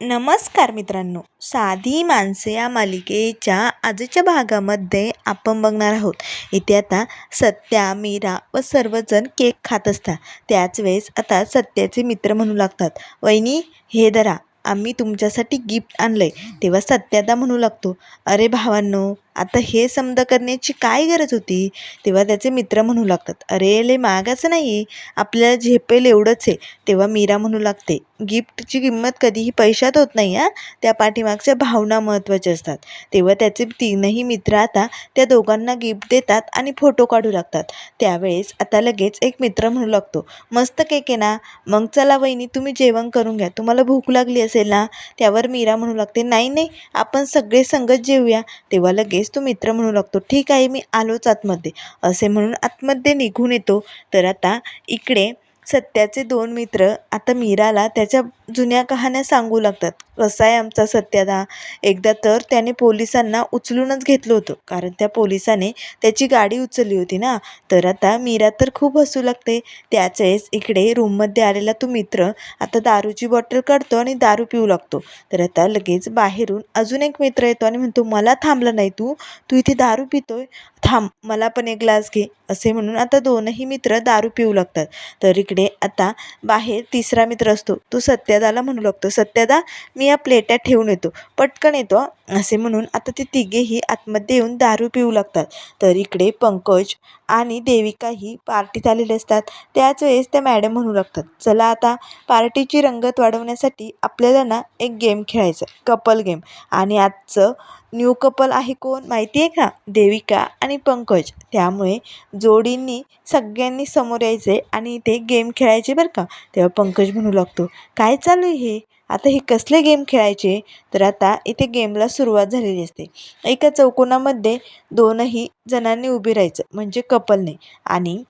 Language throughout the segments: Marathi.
नमस्कार मित्रांनो. साधी माणसे या मालिकेच्या आजच्या भागामध्ये आपण बघणार आहोत. इथे आता सत्या मीरा व सर्वजण केक खात असतात. त्याच वेळेस आता सत्याचे मित्र म्हणू लागतात. वहिनी हे धरा. आम्ही तुमच्यासाठी गिफ्ट आणलं आहे तेव्हा सत्यादा म्हणू लागतो अरे भावांनो आता हे समद करण्याची काय गरज होती? तेव्हा त्याचे मित्र म्हणू लागतात अरे लय मागाचं नाही. आपल्याला झेपेल एवढंच आहे. तेव्हा मीरा म्हणू लागते गिफ्टची किंमत कधीही पैशात होत नाही हां. त्या पाठीमागच्या भावना महत्त्वाच्या असतात. तेव्हा त्याचे तीनही मित्र आता त्या दोघांना गिफ्ट देतात आणि फोटो काढू लागतात. त्यावेळेस आता लगेच एक मित्र म्हणू लागतो मस्त केक आहे ना. मग चला वहिनी तुम्ही जेवण करून घ्या. तुम्हाला भूक लागली असेल ना? त्यावर मीरा म्हणू लागते नाही नाही. आपण सगळे संगत जेवूया तेव्हा लगेच तो मित्र म्हणू लागतो ठीक आहे मी आलोच आतमध्ये. असे म्हणून आतमध्ये निघून येतो. तर आता इकडे सत्याचे दोन मित्र आता मीराला त्याच्या जुन्या कहाण्या सांगू लागतात. कसा आहे आमचा सत्यादा? एकदा तर त्याने पोलिसांना उचलूनच घेतलं होतं. कारण त्या पोलिसाने त्याची गाडी उचलली होती ना? तर आता मीरा तर खूप हसू लागते. त्याच वेळेस इकडे रूममध्ये आलेला तो मित्र आता दारूची बॉटल काढतो आणि दारू पिऊ लागतो. तर आता लगेच बाहेरून अजून एक मित्र येतो आणि म्हणतो मला थांबलं नाही तू. तू इथे दारू पितोय? थांब मला पण एक ग्लास घे. असे म्हणून आता दोनही मित्र दारू पिऊ लागतात. तर इकडे आता बाहेर तिसरा मित्र असतो. तो सत्यादाला म्हणू लागतो सत्यादा मी या प्लेट्या ठेवून येतो. पटकन येतो असे म्हणून आता ते तिघेही आतमध्ये येऊन दारू पिऊ लागतात. तर इकडे पंकज आणि देविकाही पार्टीत आलेले असतात. त्याच वेळेस त्या मॅडम म्हणू लागतात चला आता पार्टीची रंगत वाढवण्यासाठी आपल्याला ना एक गेम खेळायचा कपल गेम. आणि आजचं न्यू कपल आहे कोण माहिती आहे का? देविका आणि पंकज. त्यामुळे जोडींनी सगळ्यांनी समोर यायचे आणि ते गेम खेळायचे बरं का. तेव्हा पंकज म्हणू लागतो काय चालू आहे हे? आता हे कसले गेम खेळायचे? तर आता इथे गेमला सुरुवात झालेली असते. एका चौकोनामध्ये दोनही जणांनी उभे राहायचं म्हणजे कपलने. आणि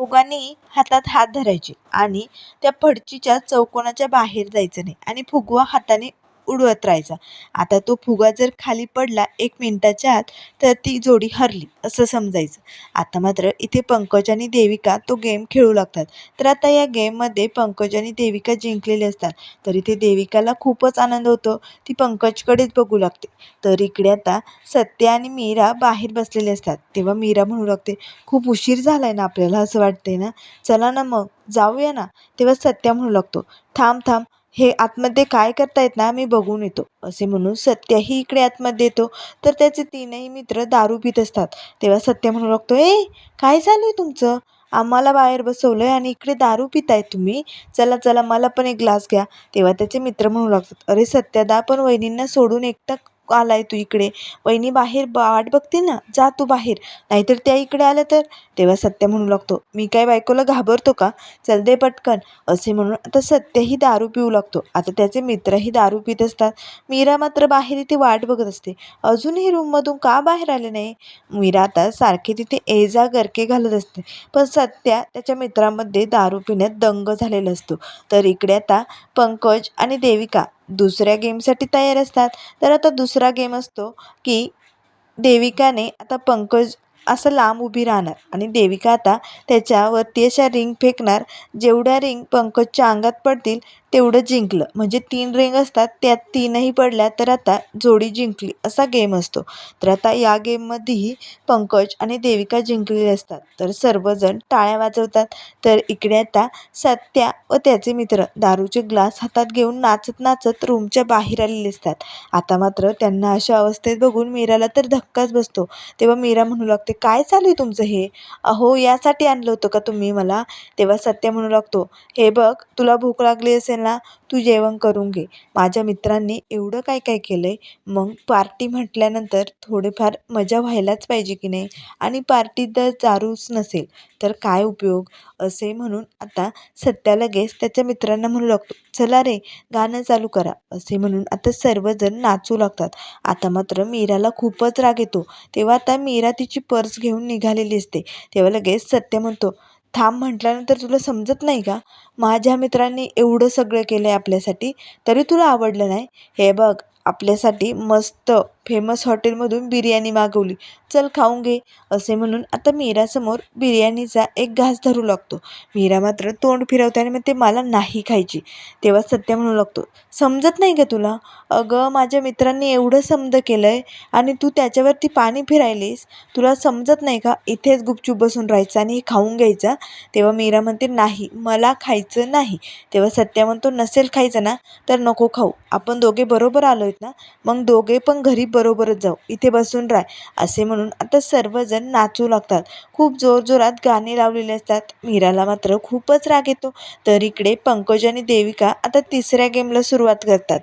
दोघांनी हातात हात धरायचे आणि त्या फडचीच्या चौकोनाच्या बाहेर जायचं नाही आणि फुगवा हाताने उडवत राहायचा. आता तो फुगा जर खाली पडला एक मिनटाच्या आत तर ती जोडी हरली असं समजायचं. आता मात्र इथे पंकज आणि देविका तो गेम खेळू लागतात. तर आता या गेममध्ये पंकज आणि देविका जिंकलेले असतात. तर इथे देविकाला खूपच आनंद होतो. ती पंकजकडेच बघू लागते. तर इकडे आता सत्या आणि मीरा बाहेर बसलेले असतात. तेव्हा मीरा म्हणू लागते खूप उशीर झाला आहे ना आपल्याला? असं वाटतंय ना. चला ना मग जाऊया ना. तेव्हा सत्या म्हणू लागतो थांब थांब हे आतमध्ये काय करतायत ना मी बघून येतो. असे म्हणून सत्याही इकडे आतमध्ये येतो. तर त्याचे तीनही मित्र दारू पित असतात. तेव्हा सत्य म्हणू लागतो ए काय चालू आहे तुमचं? आम्हाला बाहेर बसवलं आहे आणि इकडे दारू पिताय तुम्ही. चला चला मला पण एक ग्लास घ्या. तेव्हा त्याचे मित्र म्हणू लागतात अरे सत्यादा पण वहिनींना सोडून एकटा आलाय तू इकडे. वहिनी बाहेर वाट बघतील ना जा तू बाहेर. नाहीतर त्या इकडे आल्या तर? तेव्हा सत्य म्हणू लागतो मी काय बायकोला घाबरतो का? चल दे पटकन. असे म्हणून आता सत्यही दारू पिऊ लागतो. आता त्याचे मित्रही दारू पित असतात. मीरा मात्र बाहेर इथे वाट बघत असते. अजूनही रूममधून का बाहेर आले नाही? मीरा आता सारखे तिथे ए जा गरके घालत असते. पण सत्या त्याच्या मित्रामध्ये दारू पिण्यात दंग झालेला असतो. तर इकडे आता पंकज आणि देविका दुसऱ्या गेमसाठी तयार असतात. तर आता दुसरा गेम असतो की देविकाने आता पंकज असं लांब उभी राहणार आणि देविका आता त्याच्यावरती अशा रिंग फेकणार जेवढ्या रिंग पंकजच्या अंगात पडतील तेवढं जिंकलं. म्हणजे तीन रिंग असतात त्यात तीनही पडल्या तर आता जोडी जिंकली असा गेम असतो. तर आता या गेममध्येही पंकज आणि देविका जिंकलेले असतात. तर सर्वजण टाळ्या वाजवतात. तर इकडे आता सत्या व त्याचे मित्र दारूचे ग्लास हातात घेऊन नाचत नाचत रूमच्या बाहेर आलेले असतात. आता मात्र त्यांना अशा अवस्थेत बघून मीराला तर धक्काच बसतो. तेव्हा मीरा म्हणू लागते काय चालू आहे तुमचं हे? अहो यासाठी आणलं होतं का तुम्ही मला? तेव्हा सत्य म्हणू लागतो हे बघ तुला भूक लागली असेल ना तू जेवण करून घे. माझ्या मित्रांनी एवढं काय काय केलं आहे मग पार्टी म्हटल्यानंतर थोडेफार मजा व्हायलाच पाहिजे की नाही? आणि पार्टीत जर दारूच नसेल तर काय उपयोग? असे म्हणून आता सत्या लगेच त्याच्या मित्रांना म्हणू लागतो चला रे गाणं चालू करा. असे म्हणून आता सर्वजण नाचू लागतात. आता मात्र मीराला खूपच राग येतो. तेव्हा आता मीरा तिची पर्स घेऊन निघालेली असते. तेव्हा लगेच सत्य म्हणतो थांब म्हटल्यानंतर तुला समजत नाही का? माझ्या मित्रांनी एवढं सगळं केलं आहे आपल्यासाठी तरी तुला आवडलं नाही? हे बघ आपल्यासाठी मस्त फेमस हॉटेलमधून बिर्याणी मागवली. चल खाऊन घे असे म्हणून आता मीरासमोर बिर्याणीचा एक घास धरू लागतो. मीरा मात्र तोंड फिरवताना मग म्हणते मला नाही खायची. तेव्हा सत्य म्हणू लागतो समजत नाही का तुला? अगं माझ्या मित्रांनी एवढं समज केलं आहे आणि तू त्याच्यावरती पाणी फिरायलीस. तुला समजत नाही का? इथेच गुपचूप बसून राहायचं आणि हे खाऊन घ्यायचं. तेव्हा मीरा म्हणते नाही मला खायचं नाही. तेव्हा सत्या म्हणतो नसेल खायचं ना तर नको खाऊ. आपण दोघे बरोबर आलो आहेत ना मग दोघे पण घरी बरोबरच जाऊ. इथे बसून राह असे म्हणून आता सर्वजण नाचू लागतात. खूप जोरजोरात गाणी लावलेले असतात. मीराला मात्र खूपच राग येतो. तर इकडे पंकज आणि देविका आता तिसऱ्या गेमला सुरुवात करतात.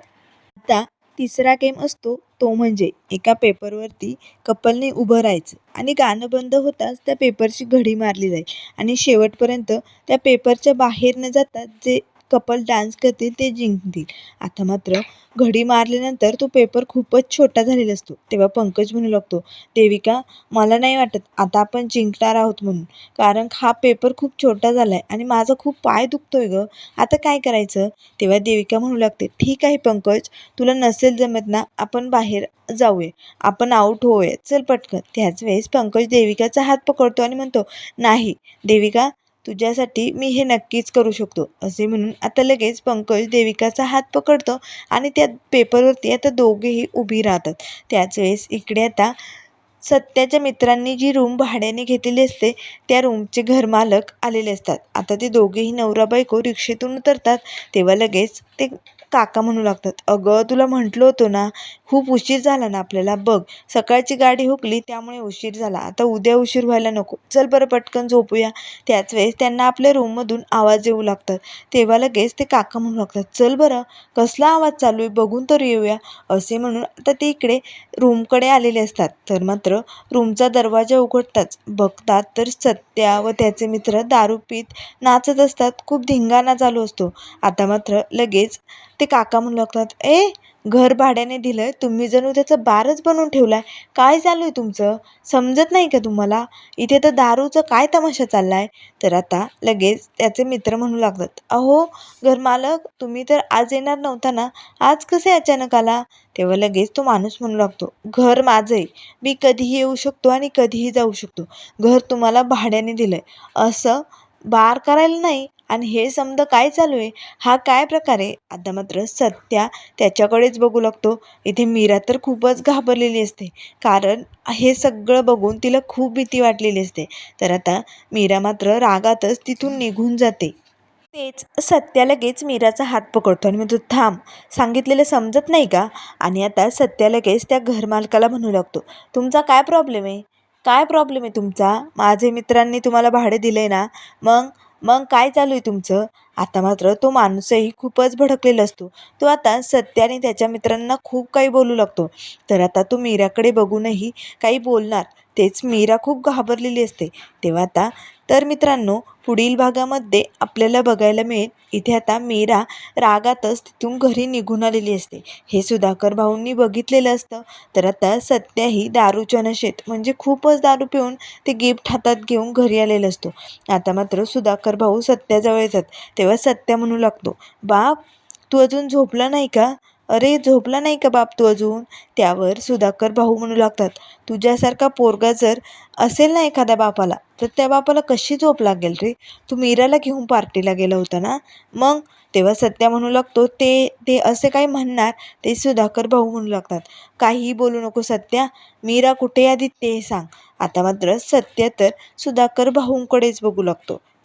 आता तिसरा गेम असतो तो म्हणजे एका पेपरवरती कपलने उभं राहायचं आणि गाणं बंद होताच त्या पेपरची घडी मारली जाईल आणि शेवटपर्यंत त्या पेपरच्या बाहेर न जाता जे कपल डान्स करतील ते जिंकतील. आता मात्र घडी मारल्यानंतर तो पेपर खूपच छोटा झालेला असतो. तेव्हा पंकज म्हणू लागतो देविका मला नाही वाटत आता आपण जिंकणार आहोत म्हणून. कारण हा पेपर खूप छोटा झाला आहे आणि माझा खूप पाय दुखतोय गं. आता काय करायचं? तेव्हा देविका म्हणू लागते ठीक आहे पंकज तुला नसेल जमत ना आपण बाहेर जाऊया. आपण आऊट होऊया. चल पटकन. त्याच वेळेस पंकज देविकाचा हात पकडतो आणि म्हणतो नाही देविका तुझ्यासाठी मी हे नक्कीच करू शकतो असे म्हणून आता लगेच पंकज देविकाचा हात पकडतो आणि त्या पेपरवरती आता दोघेही उभी राहतात. त्याच वेळेस इकडे आता सत्याच्या मित्रांनी जी रूम भाड्याने घेतलेली असते त्या रूमचे घरमालक आलेले असतात. आता ते दोघेही नवरा बायको रिक्षेतून उतरतात. तेव्हा लगेच ते काका म्हणू लागतात अगं तुला म्हटलं होतं ना खूप उशीर झाला ना आपल्याला बघ सकाळची गाडी हुकली त्यामुळे उशीर झाला आता उद्या उशीर व्हायला नको चल बरं पटकन झोपूया. त्याच वेळेस त्यांना आपल्या रूममधून आवाज येऊ लागतात. तेव्हा लगेच ते काका म्हणू लागतात चल बरं कसला आवाज चालू आहे बघून तर येऊया. असे म्हणून आता ते इकडे रूमकडे आलेले असतात. तर मात्र रूमचा दरवाजा उघडताच बघतात तर सत्या व त्याचे मित्र दारू पीत नाचत असतात खूप धिंगाणा चालू असतो. आता मात्र लगेच ते काका म्हणू लागतात ए घर भाड्याने दिलं आहे तुम्ही जणू त्याचं बारच बनवून आहे काय चालू आहे तुमचं? समजत नाही का तुम्हाला? इथे तर दारूचं काय तमाशा चालला आहे तर आता लगेच त्याचे मित्र म्हणू लागतात अहो घरमालक तुम्ही तर आज येणार नव्हता ना? आज कसे अचानक आला? तेव्हा लगेच तो माणूस म्हणू लागतो घर माझं आहे मी कधीही येऊ शकतो आणि कधीही जाऊ शकतो. घर तुम्हाला भाड्याने दिलं आहे असं बार करायला नाही आणि हे समजा काय चालू आहे? हा काय प्रकार आहे? आता मात्र सत्या त्याच्याकडेच बघू लागतो. इथे मीरा तर खूपच घाबरलेली असते. कारण हे सगळं बघून तिला खूप भीती वाटलेली असते. तर आता मीरा मात्र रागातच तिथून निघून जाते. तेच सत्या लगेच मीराचा हात पकडतो आणि म्हणतो थांब सांगितलेलं समजत नाही का? आणि आता सत्या लगेच त्या घरमालकाला म्हणू लागतो तुमचा काय प्रॉब्लेम आहे? काय प्रॉब्लेम आहे तुमचा? माझे मित्रांनी तुम्हाला भाडे दिले ना? मग मग काय चालू आहे तुमचं? आता मात्र तो माणूसही खूपच भडकलेला असतो. तो आता सत्याने त्याच्या मित्रांना खूप काही बोलू लागतो. तर आता तो मीराकडे बघूनही काही बोलणार. तेच मीरा खूप घाबरलेली असते. तेव्हा आता तर मित्रांनो पुढील भागामध्ये आपल्याला बघायला मिळेल. इथे आता मीरा रागातच तिथून घरी निघून आलेली असते. हे सुधाकर भाऊंनी बघितलेलं असतं. तर आता सत्याही दारूच्या नशेत म्हणजे खूपच दारू पिऊन ते गिफ्ट हातात घेऊन घरी आलेला असतो. आता मात्र सुधाकर भाऊ सत्याजवळ येतात. तेव्हा सत्या म्हणू लागतो बाप तू अजून झोपला नाही का? अरे झोपला नाही का बाप तू अजून? त्यावर सुधाकर भाऊ म्हणू लागतात. तुझ्यासारखा पोरगा जर असेल ना एखाद्या बापाला तर त्या बापाला कशी झोप लागेल रे? तू मीराला घेऊन पार्टीला गेला होता ना? मग? तेव्हा सत्या म्हणू लागतो ते ते असे काही म्हणणार ते सुधाकर भाऊ म्हणू लागतात. काहीही बोलू नको सत्या मीरा कुठे आधी ते सांग. आता मात्र सत्य तर सुधाकर भाऊंकडेच बघू लागतो.